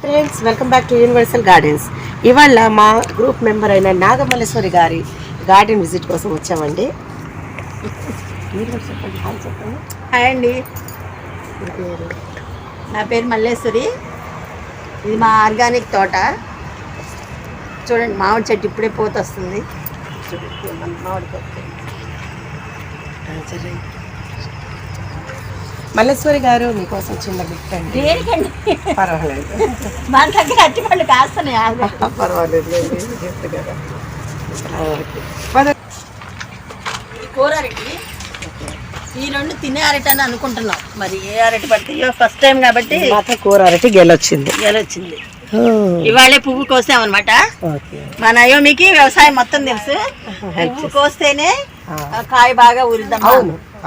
Friends welcome back to Universal Gardens ఇవాళ మా group member అయిన నాగమల్లేశ్వరి గారి గార్డెన్ విజిట్ కోసం వచ్చామండి. హాయ్ అండి. నా పేరు మల్లేశ్వరి. ఇది మా ఆర్గానిక్ తోట. చూడండి మామిడి చెట్టు ఇప్పుడే పోత వస్తుంది చూడండి, మామిడి. మల్లేశ్వరి గారు మీకోసం చిన్న గిఫ్ట్ అండి. పర్వాలేదు. మన దగ్గర అట్టి పళ్ళు కాస్తున్నాయి. పర్వాలేదు గిఫ్ట్ కదా. కూర అరటి ఈ రెండు తినే అరటి అని అనుకుంటున్నాం. మరి ఏ అరటి పడితే ఫస్ట్ టైం కాబట్టి కూర అరటి గెలొచ్చింది. గెలొచ్చింది. ఇవాళే పువ్వు కోసామన్నమాట. ఓకే. మన అయోమికి వ్యవసాయం మొత్తం తెలుసు. పువ్వు కోస్తేనే కాయ బాగా ఊరిద్దాం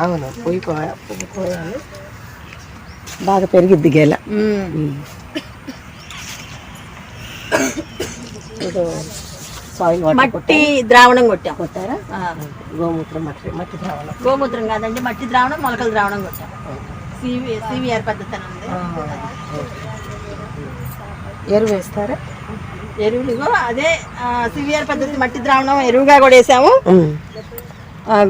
అవును పొయ్యి కోయాలి బాగా పెరిగిద్ది గెల. సాయిల్ మట్టి ద్రావణం కొట్టాం. కొట్టారా. గోమూత్రం మట్టి మట్టి ద్రావణం. గోమూత్రం కాదండి మట్టి ద్రావణం మొలకల ద్రావణం కొట్టాం. సివి సివిఆర్ పద్ధతి ఉంది. ఎరువు వేస్తారా? ఎరువులు అదే సివిఆర్ పద్ధతి మట్టి ద్రావణం ఎరువుగా కూడా వేసాము.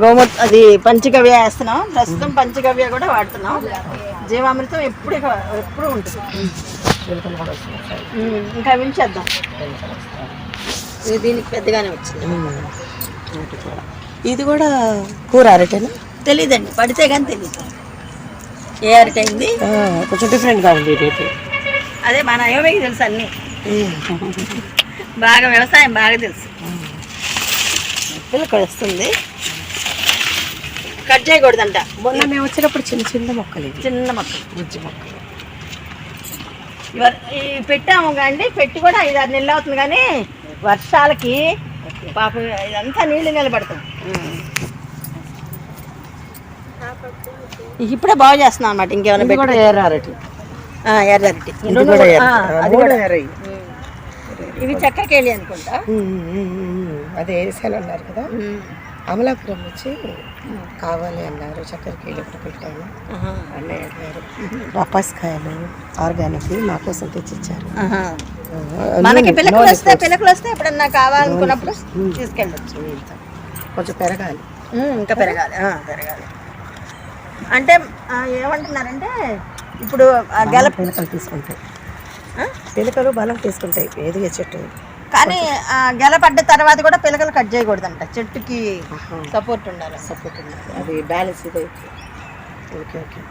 గోమూత్ర అది పంచగవ్య వేస్తున్నాం. ప్రస్తుతం పంచగవ్య కూడా వాడుతున్నాం. జీవామృతం ఎప్పుడు ఎప్పుడు ఉంటుంది. ఇంకా వించేద్దాం దీనికి పెద్దగానే వచ్చింది. ఇది కూడా. కూర అరటేనా? తెలీదండి. పడితే కానీ తెలియదు ఏ అరటి అయింది? ఆ, కొంచెం డిఫరెంట్గా ఉంది అయితే. అదే మన అయోమకి తెలుసు అన్నీ. బాగా వ్యవసాయం బాగా తెలుసు. పిల్లకి వస్తుంది కట్ చేయకూడదంట. మొన్న మేము వచ్చినప్పుడు చిన్న చిన్న మొక్కలు చిన్న మొక్క బుజ్జి మొక్కలు. పెట్టాము కానీ పెట్టి కూడా ఐదు ఆరు నెలలు అవుతుంది కానీ వర్షాలకి పాపం ఇదంతా నీళ్ళు నిలబడుతుంది. ఇప్పుడే బాగు చేస్తున్నాం అనమాట ఇంకేమైనా కూడా ఎర్రటి ఇది కూడా ఎర్ర. ఆ, ఆ, అది మూడు కూడా ఎర్రయి. ఇవి చక్కెరకేళి అనుకుంటా. అదే వేసాను అన్నారు కదా. అమలాపురం వచ్చి కావాలి అన్నారు. చక్కెరకి ఒకటి పెట్టాను. అన్నయ్య గారు. రపాస్కాయలు ఆర్గానిక్ మా కోసం తెచ్చిచ్చారు. మనకి పిల్లకలు వస్తే పిల్లకలు వస్తే ఎప్పుడన్నా కావాలనుకున్నప్పుడు తీసుకెళ్ళచ్చు. కొంచెం పెరగాలి. ఇంకా పెరగాలి. పెరగాలి. అంటే ఏమంటున్నారంటే ఇప్పుడు గెల పిలకలు తీసుకుంటాయి? పిలకలు బలం తీసుకుంటాయి. ఎదిగే చెట్టు. కానీ ఆ గెల పడ్డ తర్వాత కూడా పిల్లకలు కట్ చేయకూడదంట. చెట్టుకి సపోర్ట్ ఉండాలి. సపోర్ట్ ఉంది అది బ్యాలెన్స్ ఇది. Okay okay.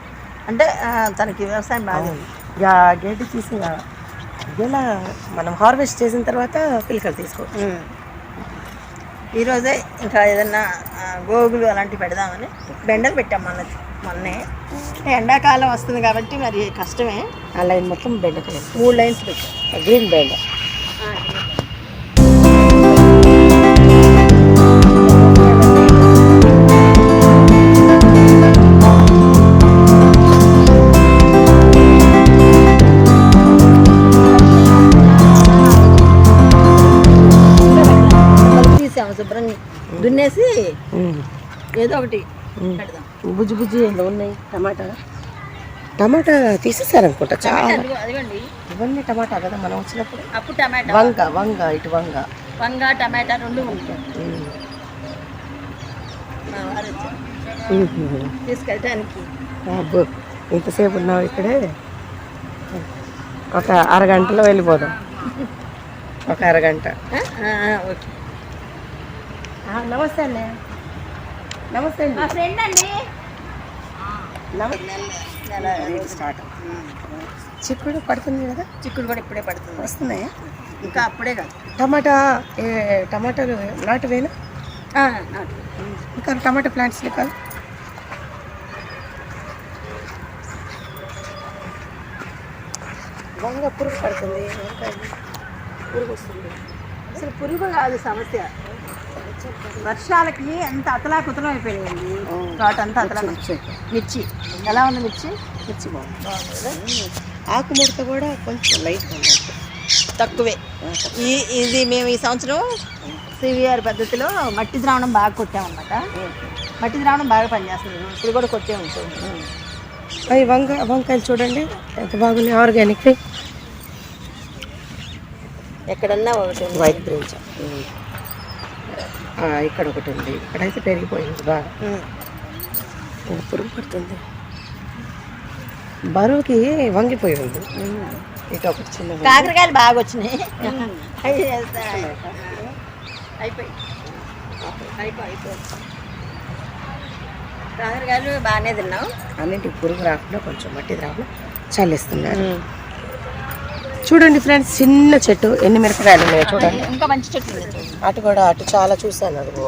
అంటే తనకి వ్యవసాయం బాగా గడ్డి తీసి ఇలా మనం హార్వెస్ట్ చేసిన తర్వాత పిలకలు తీసుకో. ఈరోజే ఇంకా ఏదన్నా గోగులు అలాంటివి పెడదామని బెండలు పెట్టాం మొన్న మొన్నే. ఎండాకాలం వస్తుంది కాబట్టి మరి కష్టమే. ఆ లైన్ మొత్తం బెండకాయ మూడు లైన్స్ పెట్టాం. గ్రీన్ బెండ. ఏదో ఒకటి బుజ్జి బుజ్జి ఏదో ఉన్నాయి టమాటా. టమాటా తీసేసారనుకుంటా చాలా. ఇవన్నీ టమాటా కదా మనం వచ్చినప్పుడు? అప్పుడు టమాటా. వంగ వంగ ఇటు వంగ. వంగ టమాటా రెండు తీసుకెళ్ళడానికి అబ్బో ఇంతసేపు ఉన్నావు ఇక్కడే? ఒక అరగంటలో వెళ్ళిపోదాం. ఒక అరగంట. ఓకే. ఆ, నమస్తే అండి. నమస్తే మా ఫ్రెండ్ అండి. స్టార్ట్. చిక్కుడు పడుతుంది కదా? చిక్కుడు కూడా ఇప్పుడే పడుతుంది. వస్తున్నాయా? ఇంకా అప్పుడే కాదు. టమాటా ఏ టమాటాలు నాటువేనా నాటు. ఇంకా టమాటా ప్లాంట్స్ కాదు? వంగ పురుగు పడుతుంది. పురుగు వస్తుంది. అసలు పురుగు కాదు సమస్య. వర్షాలకి ఎంత అతలాకుతలం అయిపోయిందండి తోట అంతా అతలా మిర్చి ఎలా ఉంది మిర్చి? మిర్చి బాగుంది. ఆకు ముడత కూడా కొంచెం లైట్గా ఉంది తక్కువే. ఈ ఇది మేము ఈ సంవత్సరం సివిఆర్ పద్ధతిలో మట్టి ద్రావణం బాగా కొట్టామన్నమాట. మట్టి ద్రావణం బాగా పనిచేస్తుంది. ఇప్పుడు కూడా కొట్టే ఉంటుంది అవి వంక వంకాయలు చూడండి. ఎంత బాగున్నాయి. ఆర్గానిక్ ఎక్కడన్నా ఒకటి. వైట్ బ్రింజ ఇక్కడ ఒకటి ఉంది. ఇక్కడైతే పెరిగిపోయింది బాగా పురుగు పడుతుంది. బరువుకి వంగిపోయి ఉంది. ఇక చిన్న కాకరకాయలు బాగా వచ్చినాయి. అయిపోయి. కాకరకాయలు బాగానే తిన్నాం అన్నింటికి పురుగు రాకుండా కొంచెం మట్టి రాకుండా చల్లిస్తున్నారు. చూడండి ఫ్రెండ్స్ చిన్న చెట్టు. ఎన్ని మిరపకాయలు ఉన్నాయో చూడండి. ఇంకా మంచి చెట్టు. అటు కూడా అటు చాలా అది అటు.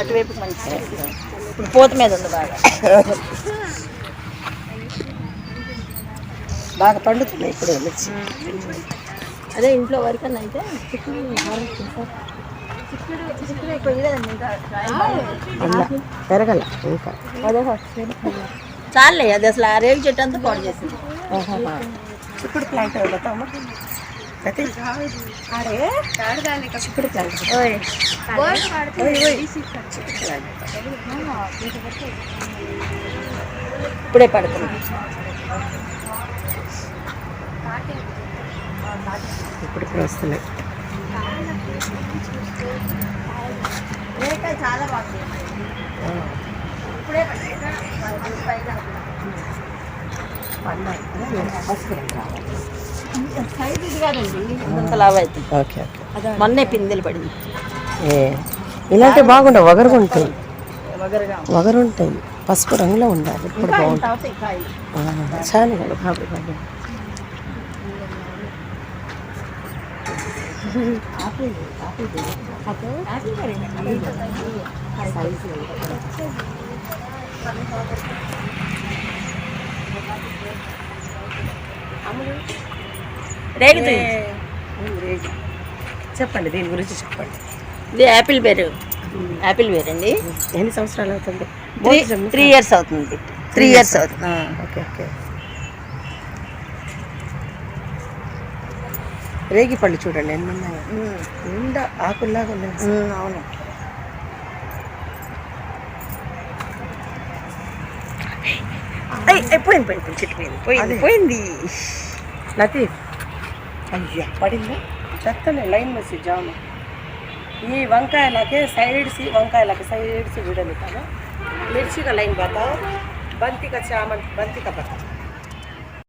అటువైపు మంచి. ఇప్పుడు పూత మీద ఉంది బాగా. బాగా పండుతున్నాయి ఇప్పుడు మిర్చి. అదే ఇంట్లో వరకన్నా అయితే పెరగల ఇంకా. చాలే అది అసలు ఆ రేగు చెట్టు అంతా పాడు చేసింది. చిక్కుడు ప్లాంట్ చిక్కుడు ప్లాంట్. ఓయ్. ఇప్పుడే పడుతుంది. ఇప్పుడు ఇప్పుడు వస్తున్నాయి. చాలా బాగుంది ఇప్పుడే ఓకే ఓకే. మొన్నే పిందెలు పడింది. ఏ ఇలాంటివి బాగుండవు వగరుగా. ఉంటాయి వగరు ఉంటాయి పసుపు రంగులో ఉండాలి ఇప్పుడు బాగుంటుంది చాలు కదా బాబు బాబు. రేగుతుంది చెప్పండి దీని గురించి చెప్పండి. ఇది యాపిల్ బేరు. యాపిల్ బేర్ అండి ఎన్ని సంవత్సరాలు అవుతుంది? త్రీ త్రీ ఇయర్స్ అవుతుంది. త్రీ ఇయర్స్ అవుతుంది. Okay okay. రేగి పళ్ళు చూడండి ఎన్ని ఉన్నాయో. నిండా ఆకుల్లాగా ఉన్నాయి. అవును. పోయింది పోయింది చెట్టు పోయింది పోయింది పోయింది లతీఫ్ అయ్యా పడిందా చెత్తనే లైన్ వేసి జాము ఈ వంకాయలకి సైడ్స్ వంకాయలకి సైడ్స్ విడలు కదా మిర్చి का लाइन बताओ बंती का चावल बंती का पता